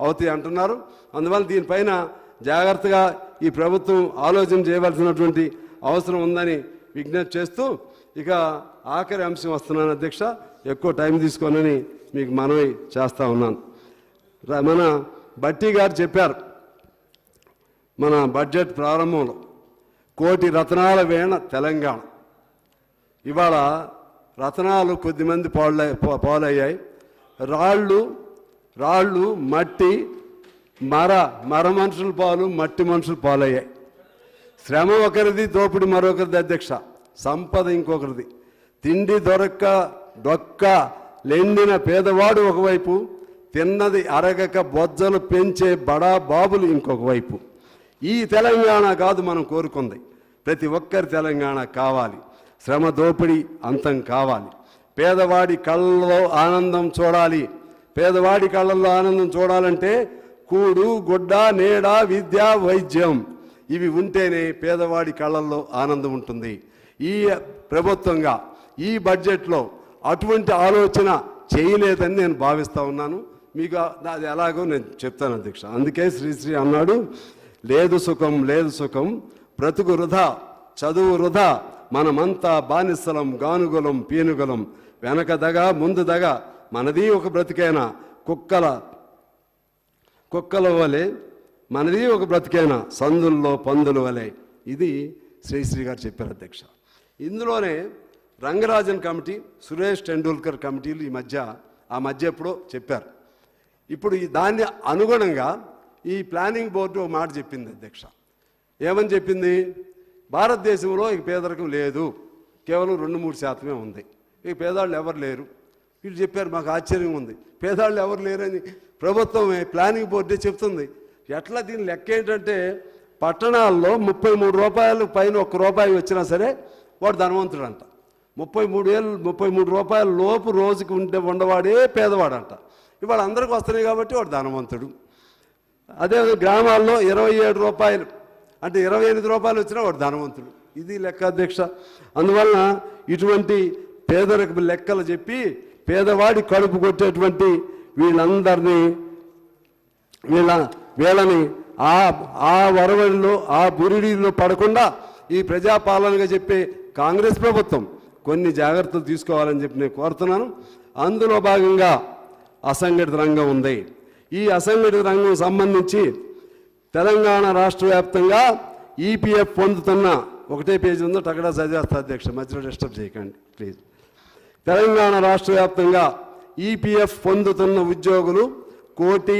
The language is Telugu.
అవుతాయి అంటున్నారు. అందువల్ల దీనిపైన జాగ్రత్తగా ఈ ప్రభుత్వం ఆలోచన చేయవలసినటువంటి అవసరం ఉందని విజ్ఞప్తి చేస్తూ ఇక ఆఖరి అంశం వస్తున్నాను అధ్యక్ష. ఎక్కువ టైం తీసుకోనని మీకు మనవి చేస్తూ ఉన్నాను. మన బట్టి గారు చెప్పారు. మన బడ్జెట్ ప్రారంభంలో కోటి రత్నాల వేణ తెలంగాణ. ఇవాళ రత్నాలు కొద్దిమంది పాళ్ళ పాలయ్యాయి. రాళ్ళు రాళ్ళు మట్టి మర మర మనుషుల పాలు మట్టి మనుషుల పాలయ్యాయి. శ్రమ ఒకరిది దోపిడి మరొకరిది అధ్యక్ష. సంపద ఇంకొకరిది. తిండి దొరక్క డొక్క లెండిన పేదవాడు ఒకవైపు తిన్నది అరగక బొజ్జలు పెంచే బడా బాబులు ఇంకొక వైపు. ఈ తెలంగాణ కాదు మనం కోరుకుంది. ప్రతి ఒక్కరి తెలంగాణ కావాలి. శ్రమ దోపిడీ అంతం కావాలి. పేదవాడి కళ్ళలో ఆనందం చూడాలి. పేదవాడి కళ్ళల్లో ఆనందం చూడాలంటే కూడు గుడ్డ నీడ విద్య వైద్యం ఇవి ఉంటేనే పేదవాడి కళ్ళల్లో ఆనందం ఉంటుంది. ఈ ప్రభుత్వంగా ఈ బడ్జెట్లో అటువంటి ఆలోచన చేయలేదని నేను భావిస్తూ ఉన్నాను. మీకు అది ఎలాగో నేను చెప్తాను అధ్యక్ష. అందుకే శ్రీశ్రీ అన్నాడు లేదు సుఖం లేదు సుఖం బ్రతుకు వృధా చదువు వృధా మనమంతా బానిసలం గానుగులం పీనుగులం వెనక దగ ముందు దగ మనది ఒక బ్రతికైనా కుక్కల కుక్కల వలె మనది ఒక బ్రతికైనా సందుల్లో పందుల వలె. ఇది శ్రీశ్రీ గారు చెప్పారు అధ్యక్ష. ఇందులోనే రంగరాజన్ కమిటీ సురేష్ టెండూల్కర్ కమిటీలు ఈ మధ్య ఆ మధ్య ఎప్పుడో చెప్పారు. ఇప్పుడు ఈ దాన్ని అనుగుణంగా ఈ ప్లానింగ్ బోర్డు ఒక మాట చెప్పింది అధ్యక్ష. ఏమని చెప్పింది? భారతదేశంలో ఇక పేదరికం లేదు. కేవలం రెండు మూడు శాతమే ఉంది. ఇక పేదవాళ్ళు ఎవరు లేరు? వీళ్ళు చెప్పారు మాకు ఆశ్చర్యం ఉంది. పేదవాళ్ళు ఎవరు లేరని ప్రభుత్వమే ప్లానింగ్ బోర్డే చెప్తుంది. ఎట్లా దీని లెక్క ఏంటంటే పట్టణాల్లో ముప్పై మూడు రూపాయలు పైన ఒక్క రూపాయి వచ్చినా సరే వాడు ధనవంతుడు అంట ముప్పై మూడు వేలు ముప్పై మూడు రూపాయల లోపు రోజుకి ఉంటే ఉండవాడే పేదవాడంట. ఇవాళ అందరికి వస్తున్నాయి కాబట్టి వాడు ధనవంతుడు. అదే గ్రామాల్లో ఇరవై ఏడు రూపాయలు అంటే ఇరవై ఎనిమిది రూపాయలు వచ్చినా వాడు ధనవంతుడు. ఇది లెక్క అధ్యక్ష. అందువలన ఇటువంటి పేదరికపు లెక్కలు చెప్పి పేదవాడి కడుపు కొట్టేటువంటి వీళ్ళందరినీ వీళ్ళ వీళ్ళని ఆ ఆ వరవడిలో ఆ బురిడిలో పడకుండా ఈ ప్రజాపాలనగా చెప్పే కాంగ్రెస్ ప్రభుత్వం కొన్ని జాగ్రత్తలు తీసుకోవాలని చెప్పి నేను కోరుతున్నాను. అందులో భాగంగా అసంఘటిత రంగం ఉంది. ఈ అసంఘటిత రంగం సంబంధించి తెలంగాణ రాష్ట్ర వ్యాప్తంగా ఈపీఎఫ్ పొందుతున్న ఒకటే పేజీ ఉందో టగడా చదివేస్తా అధ్యక్ష మధ్యలో డిస్టర్బ్ చేయకండి ప్లీజ్. తెలంగాణ రాష్ట్ర వ్యాప్తంగా ఈపీఎఫ్ పొందుతున్న ఉద్యోగులు కోటి